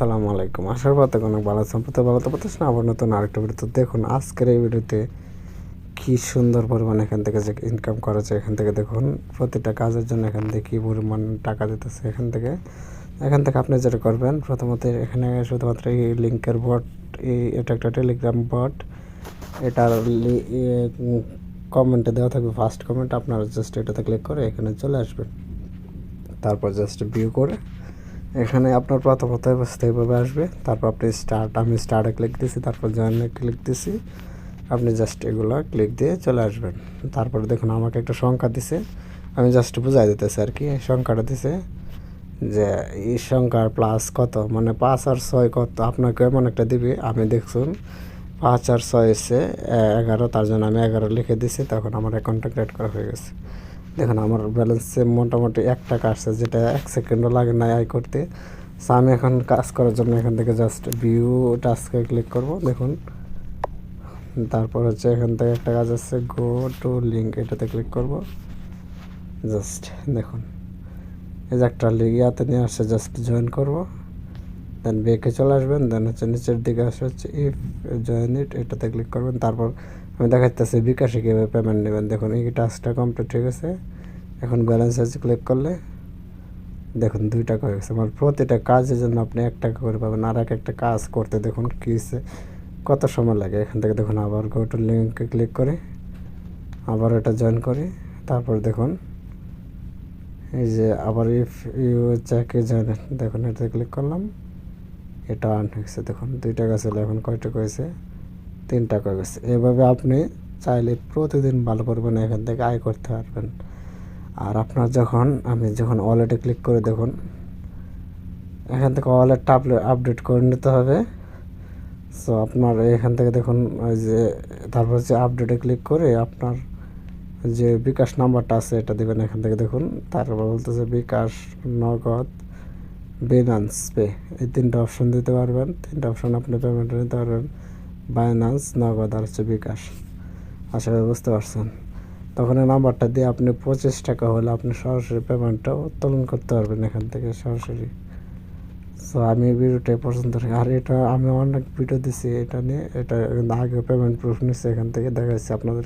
আসসালামু আলাইকুম। আসার পথে কোনো ভালো সম্পর্ক ভালো তো পারতেছ না আবার নতুন আরেকটা ভিডিও দেখুন। আজকের এই ভিডিওতে কী সুন্দর পরিমাণ এখান থেকে যে ইনকাম করা যায় এখান থেকে দেখুন। প্রতিটা কাজের জন্য এখান থেকে কী পরিমাণ টাকা দিতেছে এখান থেকে। এখান থেকে আপনি যেটা করবেন, প্রথমত এখানে শুধুমাত্র এই লিঙ্কের বট এই এটা একটা টেলিগ্রাম বট এটার কমেন্টে দেওয়া থাকবে। ফার্স্ট কমেন্ট আপনারা জাস্ট এটাতে ক্লিক করে এখানে চলে আসবেন। তারপর জাস্ট ভিউ করে এখানে আপনার প্রথমত অবস্থা এইভাবে আসবে। তারপর আপনি স্টার্ট আমি স্টার্টে ক্লিক দিছি, তারপর জয়েনে ক্লিক দিছি। আপনি জাস্ট এগুলো ক্লিক দিয়ে চলে আসবেন। তারপরে দেখুন আমাকে একটা সংখ্যা দিছে। আমি জাস্ট বুঝাই দিতেছি আর কি, এই সংখ্যাটা দিছে যে এই সংখ্যার প্লাস কত মানে পাঁচ আর ছয় কত, আপনাকে এমন একটা দিবি। আমি দেখুন পাঁচ আর ছয় এসে এগারো, তার জন্য আমি এগারো লিখে দিছি, তখন আমার অ্যাকাউন্টটা ক্রিয়েট করা হয়ে গেছে। দেখুন আমার ব্যালেন্সে মোটামুটি এক টাকা আসছে, যেটা এক সেকেন্ডও লাগে না আয় করতে। সো আমি এখন কাজ করার জন্য এখান থেকে জাস্ট ভিউ টাস্কে ক্লিক করব, দেখুন। তারপর হচ্ছে এখান থেকে একটা কাজ আছে গো টু লিঙ্ক এটাতে ক্লিক করব। জাস্ট দেখুন। এই যে একটা লিঙ্ক ইয়াতে নিয়ে আসছে জাস্ট জয়েন করব। দেন বেকে চলে আসবেন দেন হচ্ছে নিচের দিকে আসে হচ্ছে ইফ জয়েন ইট এটাতে ক্লিক করবেন। তারপর আমি দেখাইতেছি বিকাশে কীভাবে পেমেন্ট নেবেন। দেখুন, এই টাস্কটা কমপ্লিট হয়ে গেছে। এখন ব্যালেন্স আছে ক্লিক করলে দেখুন দুই টাকা হয়ে গেছে। মানে প্রতিটা কাজের জন্য আপনি এক টাকা করে পাবেন। আর এক একটা কাজ করতে দেখুন কী কত সময় লাগে। এখান থেকে দেখুন আবার গোটু লিঙ্কে ক্লিক করে আবার এটা জয়েন করি। তারপর দেখুন, এই যে আবার ইফ ইউ চ্যাকে জয়েন দেখুন এটা ক্লিক করলাম। এটা আর্ন হয়েছে। দেখুন দুই টাকা ছিল এখন কয় টাকা হয়েছে তিন টাকা এভাবে আপনি চাইলে প্রতিদিন ভালো পরিমাণে এখান থেকে আয় করতে পারবেন। আর আপনার যখন, আমি যখন ওয়ালেটে ক্লিক করে, দেখুন, এখান থেকে ওয়ালেটটা আপডেট করে নিতে হবে। সো আপনার এখান থেকে দেখুন, ওই যে, তারপর হচ্ছে আপডেটে ক্লিক করে আপনার যে বিকাশ নাম্বারটা আছে, এটা দেবেন এখান থেকে। দেখুন, তারপর বলতেছে বিকাশ নগদ বিনান্স পে এই তিনটা অপশন দিতে পারবেন। তিনটা অপশন আপনি পেমেন্ট নিতে পারবেন। বাইনান্স নগদ আর হচ্ছে বিকাশ আশা করি বুঝতে পারছেন। তখন এই নাম্বারটা দিয়ে আপনি পঁচিশ টাকা হলে আপনি সরাসরি পেমেন্টটা উত্তোলন করতে পারবেন এখান থেকে সরাসরি। সো আমি ভিডিওটা পছন্দ করি আর এটা আমি অনেক ভিডিও দিছি, এটা নিয়ে। এটা আগে পেমেন্ট প্রুফ নিচ্ছে এখান থেকে। দেখাচ্ছি আপনাদের